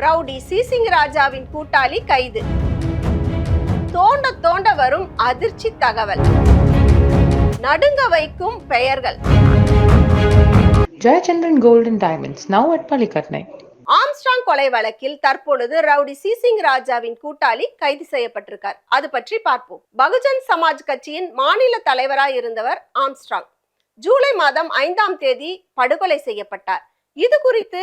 Rowdy சிசிங் ராஜாவின் கூட்டாளி கைது. தோண்ட தோண்ட வரும் அதிர்ச்சி தகவல். நடுங்க வைக்கும் பெயர்கள். Gold and Diamonds, now at Palikatnai. Armstrong கொலை வழக்கில் தற்பொழுது ரவுடி சிசிங் ராஜாவின் கூட்டாளி கைது செய்யப்பட்டிருக்கார். அது பற்றி பார்ப்போம். பகுஜன் சமாஜ் கட்சியின் மாநில தலைவராய் இருந்தவர் ஆம்ஸ்ட்ராங். ஜூலை மாதம் ஐந்தாம் தேதி படுகொலை செய்யப்பட்டார். இது குறித்து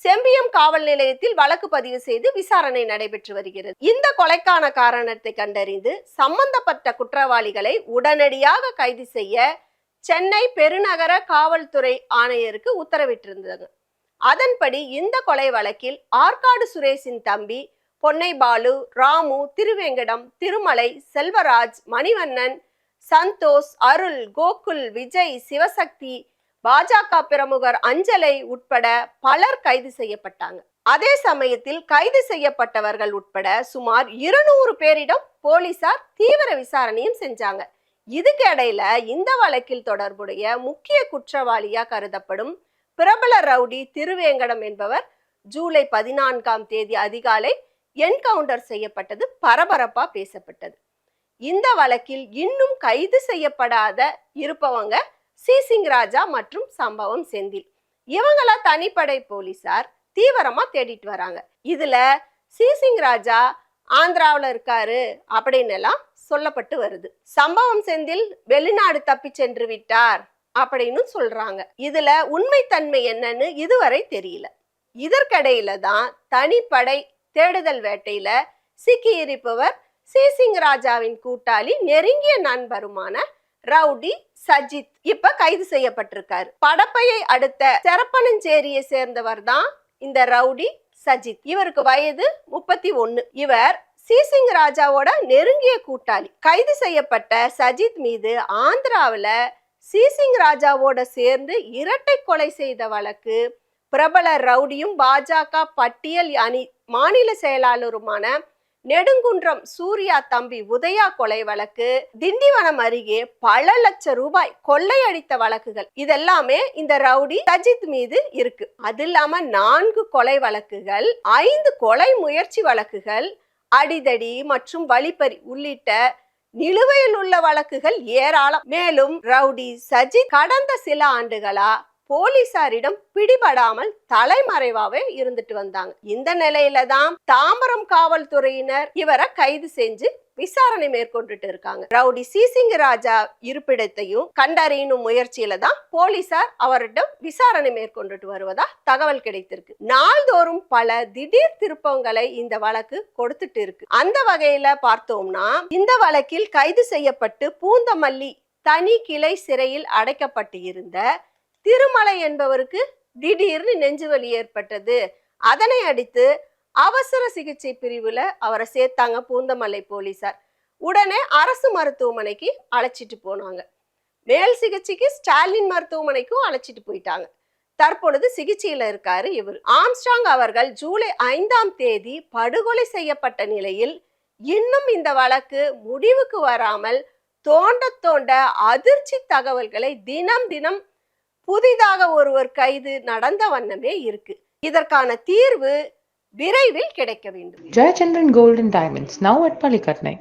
செம்பியம் காவல் நிலையத்தில் வழக்கு பதிவு செய்து விசாரணை நடைபெற்று வருகிறது. இந்த கொலைக்கான காரணத்தை கண்டறிந்து சம்பந்தப்பட்ட குற்றவாளிகளை உடனடியாக கைது செய்ய சென்னை பெருநகர காவல்துறை ஆணையருக்கு உத்தரவிட்டிருந்தது. அதன்படி இந்த கொலை வழக்கில் ஆற்காடு சுரேஷின் தம்பி பொன்னை பாலு ராமு திருவேங்கடம் திருமலை செல்வராஜ் மணிவண்ணன் சந்தோஷ் அருள் கோகுல் விஜய் சிவசக்தி பாஜக பிரமுகர் அஞ்சலை உட்பட பலர் கைது செய்யப்பட்டாங்க. அதே சமயத்தில் கைது செய்யப்பட்டவர்கள் உட்பட சுமார் இருநூறு பேரிடம் போலீசார் தீவிர விசாரணையும் செஞ்சாங்க. இதுக்கு இடையில இந்த வழக்கில் தொடர்புடைய முக்கிய குற்றவாளியா கருதப்படும் பிரபல ரவுடி திருவேங்கடம் என்பவர் ஜூலை பதினான்காம் தேதி அதிகாலை என்கவுண்டர் செய்யப்பட்டது பரபரப்பா பேசப்பட்டது. இந்த வழக்கில் இன்னும் கைது செய்யப்படாத இருப்பவங்க சிசிங் ராஜா மற்றும் சம்பவம் செந்தில். இவங்கள தனிப்படை போலீசார் தீவிரமா தேடிட்டு வராங்க. இதுல சிசிங் ராஜா ஆந்திராவுல இருக்காரு அப்படின்னு எல்லாம் சொல்லப்பட்டு வருது. சம்பவம் செந்தில் வெளிநாடு தப்பி சென்று விட்டார் அப்படின்னு சொல்றாங்க. இதுல உண்மைத்தன்மை என்னன்னு இதுவரை தெரியல. இதற்கிடையில தான் தனிப்படை தேடுதல் வேட்டையில சிக்கி இருப்பவர் சிசிங் ராஜாவின் கூட்டாளி நெருங்கிய நண்பருமான ரவுடி சஜித் இப்ப கைது செய்யப்பட்டிருக்காரு. படப்பையை அடுத்த செரப்பனஞ்சேரியை சேர்ந்தவர் தான் இந்த ரவுடி சஜித். இவருக்கு வயது முப்பத்தி ஒன்னு. இவர் சீசிங் ராஜாவோட நெருங்கிய கூட்டாளி. கைது செய்யப்பட்ட சஜித் மீது ஆந்திராவில் சீசிங் ராஜாவோட சேர்ந்து இரட்டை கொலை செய்த வழக்கு பிரபல ரவுடியும் பாஜக பட்டியல் அணி மாநில செயலாளருமான நெடுங்குன்றம் சூர்யா தம்பி உதயா கொலை வழக்கு திண்டிவனம் அருகே பல லட்சம் ரூபாய் கொள்ளையடித்த வழக்குகள். இதெல்லாமே இந்த ரவுடி சஜித் மீது இருக்கு. அது இல்லாம நான்கு கொலை வழக்குகள் ஐந்து கொலை முயற்சி வழக்குகள் அடிதடி மற்றும் வழிப்பறி உள்ளிட்ட நிலுவையில் உள்ள வழக்குகள் ஏராளம். மேலும் ரவுடி சஜித் கடந்த சில ஆண்டுகளா போலீசாரிடம் பிடிபடாமல் தலைமறைவாவே இருந்துட்டு வந்தாங்க. இந்த நிலையில தான் தாம்பரம் காவல்துறையினர் இவரை கைது செஞ்சு விசாரணை மேற்கொண்டுட்டு இருக்காங்க. ரவுடி சிசிங் ராஜா இருப்பிடத்தையும் கண்டறியணும் முயற்சியில தான் போலீசார் அவரிடம் விசாரணை மேற்கொண்டுட்டு வருவதா தகவல் கிடைத்திருக்கு. நாள்தோறும் பல திடீர் திருப்பங்களை இந்த வழக்கு கொடுத்துட்டு இருக்கு. அந்த வகையில பார்த்தோம்னா இந்த வழக்கில் கைது செய்யப்பட்டு பூந்தமல்லி தனி கிளை சிறையில் அடைக்கப்பட்டு இருந்த திருமலை என்பவருக்கு திடீர்னு நெஞ்சுவலி ஏற்பட்டது. அதனை அடுத்து அவசர சிகிச்சை பிரிவுல அவரை சேர்த்தாங்க பூந்தமல்லை போலீசார். உடனே அரசு மருத்துவமனைக்கு அழைச்சிட்டு போனாங்க. மேல் சிகிச்சைக்கு ஸ்டாலின் மருத்துவமனைக்கும் அழைச்சிட்டு போயிட்டாங்க. தற்பொழுது சிகிச்சையில இருக்காரு இவர். ஆம்ஸ்டாங் அவர்கள் ஜூலை ஐந்தாம் தேதி படுகொலை செய்யப்பட்ட நிலையில் இன்னும் இந்த வழக்கு முடிவுக்கு வராமல் தோண்ட தோண்ட அதிர்ச்சி தகவல்களை தினம் தினம் புதிதாக ஒருவர் கைது நடந்த வண்ணமே இருக்கு. இதற்கான தீர்வு விரைவில் கிடைக்க வேண்டும். Jayachandran golden diamonds now at Pallikaranai